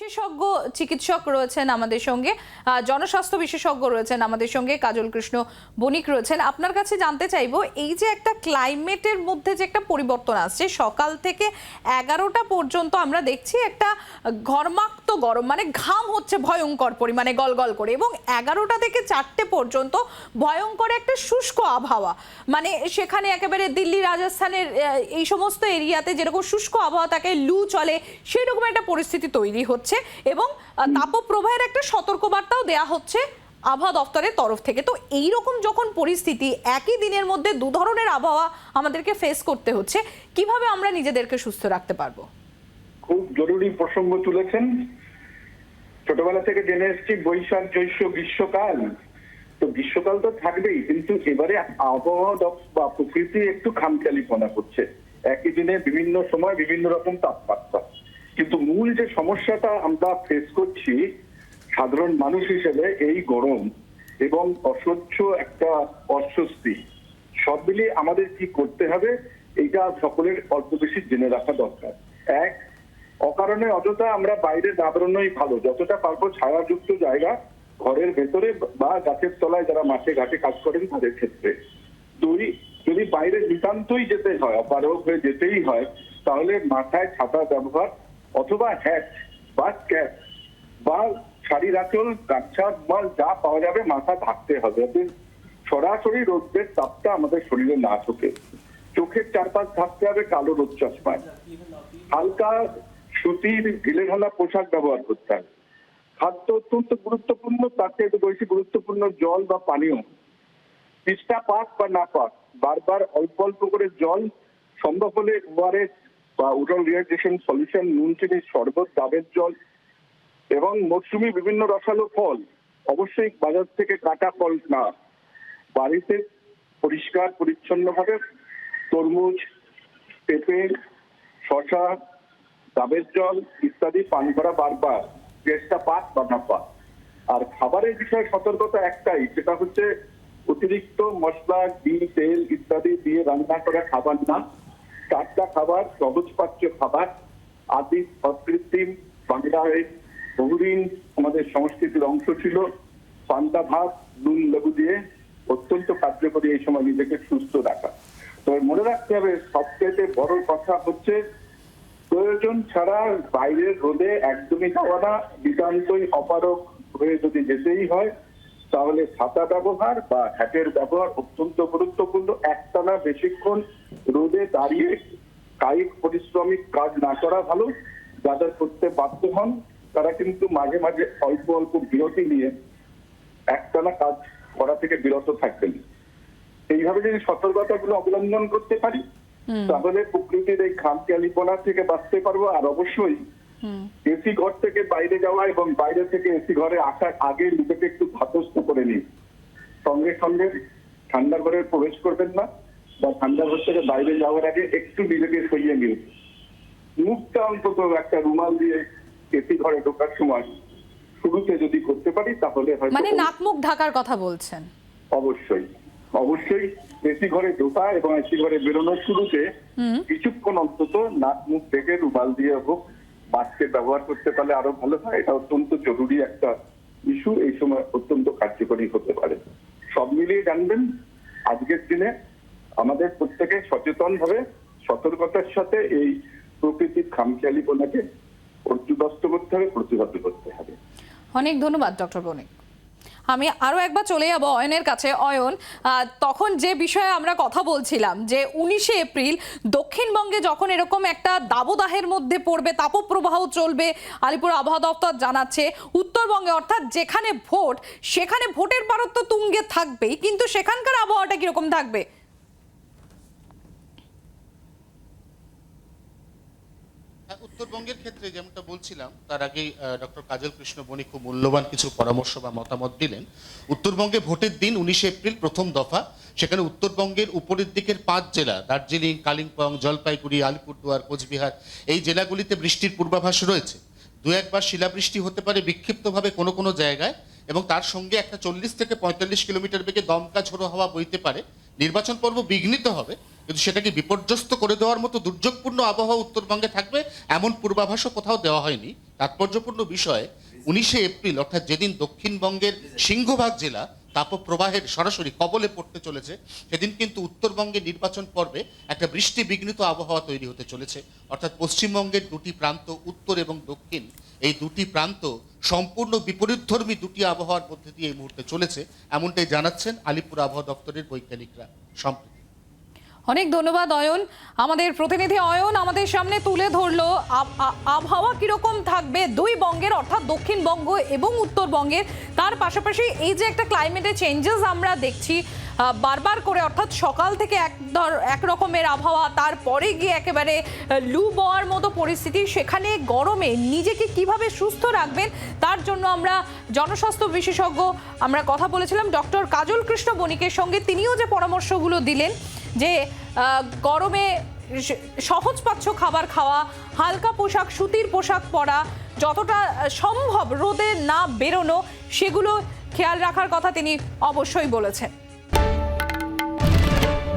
বিশেষজ্ঞ চিকিৎসক রয়েছেন আমাদের সঙ্গে জনস্বাস্থ্য বিশেষজ্ঞ রয়েছেন আমাদের সঙ্গে কাজল কৃষ্ণ বণিক রয়েছেন। আপনার কাছে জানতে চাইব, এই যে একটা ক্লাইমেটের মধ্যে যে একটা পরিবর্তন আসছে, সকাল থেকে এগারোটা পর্যন্ত আমরা দেখছি একটা ঘর্মাক্ত গরম মানে ঘাম হচ্ছে ভয়ঙ্কর পরিমাণে গলগল করে এবং এগারোটা থেকে চারটে পর্যন্ত ভয়ঙ্কর একটা শুষ্ক আবহাওয়া। মানে সেখানে একেবারে দিল্লি, রাজস্থানের এই সমস্ত এরিয়াতে যেরকম শুষ্ক আবহাওয়া থাকে, লু চলে সেই রকম একটা পরিস্থিতি তৈরি হচ্ছে। এবং আহ, তাপপ্রবাহের একটা সতর্কবার্তাও দেয়া হচ্ছে আবহাওয়া দপ্তরের তরফ থেকে। তো এই রকম যখন পরিস্থিতি একই দিনের মধ্যে দু ধরনের আবহাওয়া আমাদেরকে ফেস করতে হচ্ছে কীভাবে আমরা নিজেদেরকে সুস্থ রাখতে পারব? খুব জরুরি প্রসঙ্গ তুলেছেন। ছোটবেলা থেকে জেনে এসেছি বৈশাখ জ্যৈষ্ঠ গ্রীষ্মকাল। তো গ্রীষ্মকাল তো থাকবেই কিন্তু এবারে আবহাওয়া বা প্রকৃতি একটু খামখেয়ালিপনা করছে একই দিনে বিভিন্ন সময় বিভিন্ন রকম তাপমাত্রা। মূল যে সমস্যাটা আমরা ফেস করছি, সাধারণ মানুষ হিসেবে এই গরম এবং অসহ্য একটা অস্বস্তি, সব মিলিয়ে আমাদের কি করতে হবে, এইটা সকলের অল্প বেশি জেনে রাখা দরকার। এক, অকারণে অযথা আমরা বাইরে না বেরোনোই ভালো, যতটা পারব ছায়াযুক্ত জায়গা ঘরের ভেতরে বা গাছের তলায় যারা মাঠে ঘাটে কাজ করেন তাদের ক্ষেত্রে। দুই, যদি বাইরে নিতান্তই যেতে হয়, অপারগ হয়ে যেতেই হয়, তাহলে মাথায় ছাতা ব্যবহার অথবা হ্যাট বা ক্যাপ বা শাড়ির আঁচল গামছা বা যা পাওয়া যাবে মাথা ঢাকতে হবে। সরাসরি রোদের তাপটা আমাদের শরীরে না ঢোকে। চোখের চারপাশ ঢাকতে হবে কালো রোদ চশমায়। হালকা সুতির ঢিলেঢালা পোশাক ব্যবহার করতে হবে। খাদ্য অত্যন্ত গুরুত্বপূর্ণ, তার থেকে বেশি গুরুত্বপূর্ণ জল বা পানীয়। তিস্তা পাক বা না পাক, বারবার অল্প অল্প করে জল সম্ভব হলে ওআরএস বা উডল রিহাইড্রেশন সলিউশন নুন চিনির শরবত, ডাবের জল এবং মৌসুমী বিভিন্ন রসালো ফল অবশ্যই বাজার থেকে কাটা ফল না। বাড়িতে পরিষ্কার, পরিচ্ছন্নভাবে তরমুজ, পেঁপে শশা ডাবের জল ইত্যাদি পান করা বারবার। চেষ্টা পাক বা না পাক। আর খাবারের বিষয়ে সতর্কতা একটাই, সেটা হচ্ছে অতিরিক্ত মশলা, ঘি, তেল ইত্যাদি দিয়ে রান্না করা খাবার না। টাটকা খাবার সহজ পাচ্য খাবার, আদি অকৃত্রিম বাংলায় বহুদিন আমাদের সংস্কৃতির অংশ ছিল। পান্তা ভাত, নুন, লেবু দিয়ে অত্যন্ত কার্যকরী এই সময় নিজেকে সুস্থ রাখা। তবে মনে রাখতে হবে সবচেয়ে বড় কথা হচ্ছে, প্রয়োজন ছাড়া বাইরের রোদে একদমই যাওয়া না, নিতান্তই অপারক হয়ে যদি যেতেই হয় তাহলে ছাতা ব্যবহার বা হ্যাটের ব্যবহার অত্যন্ত গুরুত্বপূর্ণ। একটানা বেশিক্ষণ রোদে দাঁড়িয়ে কায়িক পরিশ্রমিক কাজ না করা ভালো। যাদের করতে বাধ্য হন তারা কিন্তু মাঝে মাঝে অল্প অল্প বিরতি নিয়ে একটানা কাজ করা থেকে বিরত থাকবেন। এইভাবে যদি সতর্কতাগুলো অবলম্বন করতে পারি তাহলে প্রকৃতির এই খামখেয়ালিপনা থেকে বাঁচতে পারব। আর অবশ্যই এসি ঘর থেকে বাইরে যাওয়া এবং বাইরে থেকে এসি ঘরে আসার আগে নিজেকে একটু নিন সঙ্গে ঠান্ডা ঘরে প্রবেশ করবেন না বা ঠান্ডা ঘর থেকে বাইরে যাওয়ার আগে একটু নিজেকে সরিয়ে নিন। মুখটা অন্তত একটা রুমাল দিয়ে এসি ঘরে ঢোকার সময় শুরুতে যদি করতে পারি তাহলে মানে নাক মুখ ঢাকার কথা বলছেন? অবশ্যই। অবশ্যই এসি ঘরে ঢোকা এবং এসি ঘরে বেরোনোর শুরুতে কিছুক্ষণ অন্তত নাক মুখ থেকে রুমাল দিয়ে হোক মাস্কের ব্যবহার করতে পারলে আরও ভালো হয়। এটা অত্যন্ত জরুরি একটা ইস্যু। এই সময় অত্যন্ত কার্যকরী হতে পারে। সব মিলিয়ে জানবেন, আজকের দিনে আমাদের প্রত্যেকে সচেতন ভাবে সতর্কতার সাথে এই প্রকৃতির খামখেয়ালিপনাকে পর্যদস্ত করতে হবে, প্রতিহত করতে হবে। অনেক ধন্যবাদ, ডক্টর বণিক। আমি আরও একবার চলে যাব অয়নের কাছে। অয়ন তখন যে বিষয়ে আমরা কথা বলছিলাম, যে উনিশে এপ্রিল দক্ষিণবঙ্গে যখন এরকম একটা দাবদাহের মধ্যে পড়বে, তাপপ্রবাহ চলবে, আলিপুর আবহাওয়া দপ্তর জানাচ্ছে, উত্তরবঙ্গে অর্থাৎ যেখানে ভোট, সেখানে ভোটের পারত্ব তুঙ্গে থাকবেই, কিন্তু সেখানকার আবহাওয়াটা কীরকম থাকবে? উত্তরবঙ্গের ক্ষেত্রে যেমনটা বলছিলাম, তার আগেই ডক্টর কাজল কৃষ্ণ বণিক খুব মূল্যবান কিছু পরামর্শ বা মতামত দিলেন। উত্তরবঙ্গে ভোটের দিন উনিশে এপ্রিল প্রথম দফা, সেখানে উত্তরবঙ্গের উপরের দিকের পাঁচ জেলা, দার্জিলিং, কালিম্পং, জলপাইগুড়ি, আলিপুরদুয়ার, কোচবিহার, এই জেলাগুলিতে বৃষ্টির পূর্বাভাস রয়েছে। দু একবার শিলাবৃষ্টি হতে পারে বিক্ষিপ্তভাবে কোনো কোনো জায়গায় এবং তার সঙ্গে একটা চল্লিশ থেকে পঁয়তাল্লিশ কিলোমিটার বেগে দমকা ঝোড়ো হাওয়া বইতে পারে। নির্বাচন পর্ব বিঘ্নিত হবে কিন্তু সেটাকে বিপর্যস্ত করে দেওয়ার মতো দুর্যোগপূর্ণ আবহাওয়া উত্তরবঙ্গে থাকবে, এমন পূর্বাভাসও কোথাও দেওয়া হয়নি। তাৎপর্যপূর্ণ বিষয়, উনিশে এপ্রিল, অর্থাৎ যেদিন দক্ষিণবঙ্গের সিংহভাগ জেলা তাপপ্রবাহের সরাসরি কবলে পড়তে চলেছে, সেদিন কিন্তু উত্তরবঙ্গের নির্বাচন পর্বে একটা বৃষ্টি বিঘ্নিত আবহাওয়া তৈরি হতে চলেছে। অর্থাৎ পশ্চিমবঙ্গের দুটি প্রান্ত, উত্তর এবং দক্ষিণ, এই দুটি প্রান্ত সম্পূর্ণ বিপরীতধর্মী দুটি আবহাওয়ার মধ্যে দিয়ে এই মুহূর্তে চলেছে, এমনটাই জানাচ্ছেন আলিপুর আবহাওয়া দপ্তরের বৈজ্ঞানিকরা। সম্প্রতি অনেক ধন্যবাদ, অয়ন। আমাদের প্রতিনিধি অয়ন আমাদের সামনে তুলে ধরলো। আব- আবহাওয়া কীরকম থাকবে দুই বঙ্গের, অর্থাৎ দক্ষিণবঙ্গ এবং উত্তরবঙ্গের। তার পাশাপাশি এই যে একটা ক্লাইমেটে চেঞ্জেস আমরা দেখছি বারবার করে, অর্থাৎ সকাল থেকে এক ধর, এক রকমের আবহাওয়া, তারপরে গিয়ে একেবারে লু বওয়ার মতো পরিস্থিতি। সেখানে গরমে নিজেকে কীভাবে সুস্থ রাখবেন, তার জন্য আমরা জনস্বাস্থ্য বিশেষজ্ঞ, আমরা কথা বলেছিলাম ডক্টর কাজল কৃষ্ণ বণিকের সঙ্গে। তিনিও যে পরামর্শগুলো দিলেন যে গরমে স- সহজপাচ্য খাবার খাওয়া, হালকা পোশাক, সুতির পোশাক পরা, যতটা সম্ভব রোদে না বেরোনো, সেগুলো খেয়াল রাখার কথা তিনি অবশ্যই বলেছেন।